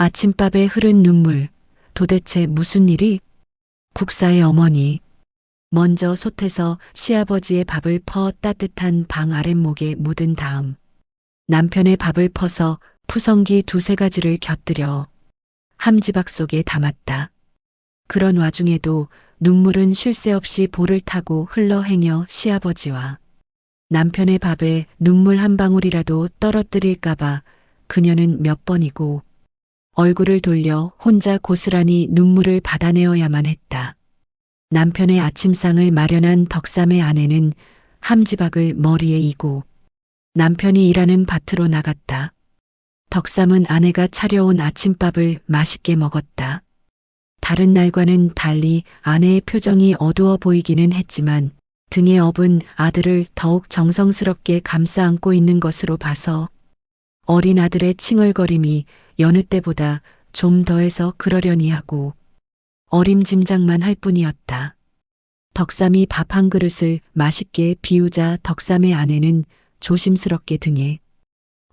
아침밥에 흐른 눈물. 도대체 무슨 일이? 국사의 어머니. 먼저 솥에서 시아버지의 밥을 퍼 따뜻한 방 아랫목에 묻은 다음 남편의 밥을 퍼서 푸성기 두세 가지를 곁들여 함지박 속에 담았다. 그런 와중에도 눈물은 쉴 새 없이 볼을 타고 흘러 행여 시아버지와 남편의 밥에 눈물 한 방울이라도 떨어뜨릴까봐 그녀는 몇 번이고 얼굴을 돌려 혼자 고스란히 눈물을 받아내어야만 했다. 남편의 아침상을 마련한 덕삼의 아내는 함지박을 머리에 이고 남편이 일하는 밭으로 나갔다. 덕삼은 아내가 차려온 아침밥을 맛있게 먹었다. 다른 날과는 달리 아내의 표정이 어두워 보이기는 했지만 등에 업은 아들을 더욱 정성스럽게 감싸 안고 있는 것으로 봐서 어린 아들의 칭얼거림이 여느 때보다 좀 더해서 그러려니 하고 어림짐작만 할 뿐이었다. 덕삼이 밥 한 그릇을 맛있게 비우자 덕삼의 아내는 조심스럽게 등에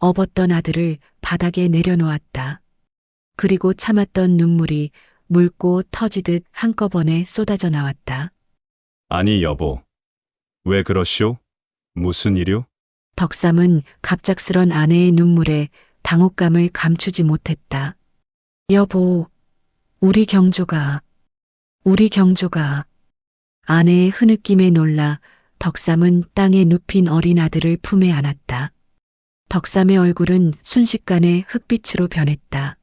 업었던 아들을 바닥에 내려놓았다. 그리고 참았던 눈물이 묽고 터지듯 한꺼번에 쏟아져 나왔다. 아니 여보. 왜 그러시오? 무슨 일이오? 덕삼은 갑작스런 아내의 눈물에 당혹감을 감추지 못했다. 여보, 우리 경조가, 우리 경조가. 아내의 흐느낌에 놀라 덕삼은 땅에 눕힌 어린 아들을 품에 안았다. 덕삼의 얼굴은 순식간에 흑빛으로 변했다.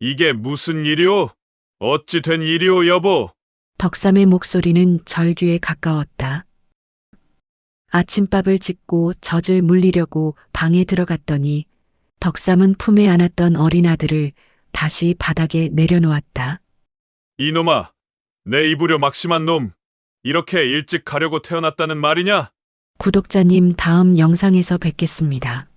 이게 무슨 일이오? 어찌 된 일이오 여보? 덕삼의 목소리는 절규에 가까웠다. 아침밥을 짓고 젖을 물리려고 방에 들어갔더니 덕삼은 품에 안았던 어린 아들을 다시 바닥에 내려놓았다. 이놈아, 내 입으려 막심한 놈. 이렇게 일찍 가려고 태어났다는 말이냐? 구독자님 다음 영상에서 뵙겠습니다.